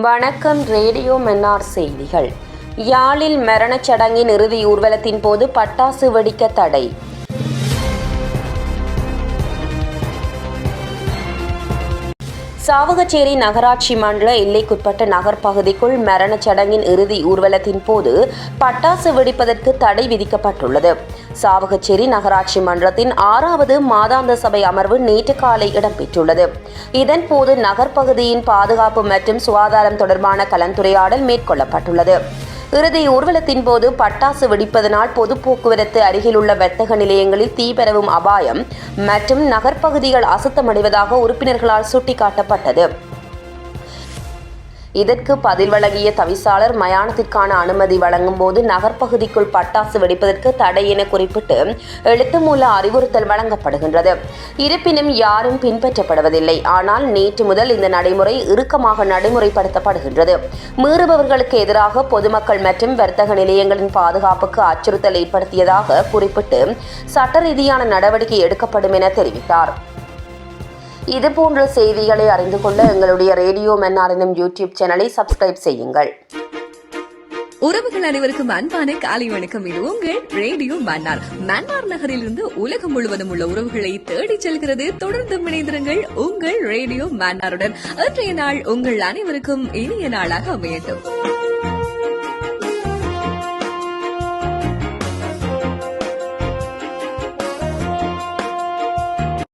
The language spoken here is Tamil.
வணக்கம் ரேடியோ மன்னார் செய்திகள். யாழில் மரணச் சடங்கின் இறுதி ஊர்வலத்தின் போது பட்டாசு வெடிக்க தடை. சாவகச்சேரி நகராட்சி மண்டல எல்லைக்குட்பட்ட நகர் பகுதிக்குள் மரணச் சடங்கின் இறுதி ஊர்வலத்தின் போது பட்டாசு வெடிப்பதற்கு தடை விதிக்கப்பட்டுள்ளது. சாவகச்சேரி நகராட்சி மன்றத்தின் ஆறாவது மாதாந்த சபை அமர்வு நேற்று காலை இடம்பெற்றுள்ளது. இதன்போது நகர்ப்பகுதியின் பாதுகாப்பு மற்றும் சுகாதாரம் தொடர்பான கலந்துரையாடல் மேற்கொள்ளப்பட்டுள்ளது. இறுதி ஊர்வலத்தின் போது பட்டாசு வெடிப்பதனால் பொது போக்குவரத்து அருகிலுள்ள வர்த்தக நிலையங்களில் தீ பரவும் அபாயம் மற்றும் நகர்ப்பகுதிகள் அசுத்தமடைவதாக உறுப்பினர்களால் சுட்டிக்காட்டப்பட்டது. இதற்கு பதில் வழங்கிய தவிசாளர் மயானத்திற்கான அனுமதி வழங்கும் போது நகர்ப்பகுதிக்குள் பட்டாசு வெடிப்பதற்கு தடை என குறிப்பிட்டு எழுத்து மூல அறிவுறுத்தல் வழங்கப்படுகின்றது. இருப்பினும் யாரும் பின்பற்றப்படுவதில்லை. ஆனால் நேற்று முதல் இந்த நடைமுறை இறுக்கமாக நடைமுறைப்படுத்தப்படுகின்றது. மீறுபவர்களுக்கு எதிராக பொதுமக்கள் மற்றும் வர்த்தக நிலையங்களின் பாதுகாப்புக்கு அச்சுறுத்தல் ஏற்படுத்தியதாக குறிப்பிட்டு சட்ட ரீதியான நடவடிக்கை எடுக்கப்படும் என தெரிவித்தார். இது போன்ற செய்திகளை அறிந்து கொள்ள எங்களுடைய ரேடியோ மன்னார் யூடியூப் சேனலை சப்ஸ்கிரைப் செய்யுங்கள். உறவுகள் அனைவருக்கும் அன்பான காலை வணக்கம். இது உங்கள் ரேடியோ மன்னார். மன்னார் நகரிலிருந்து உலகம் முழுவதும் உள்ள உறவுகளை தேடிச் செல்கிறது. தொடர்ந்து இணைந்திருங்கள் உங்கள் ரேடியோ மன்னாருடன். இன்றைய நாள் உங்கள் அனைவருக்கும் இனிய நாளாக அமையட்டும்.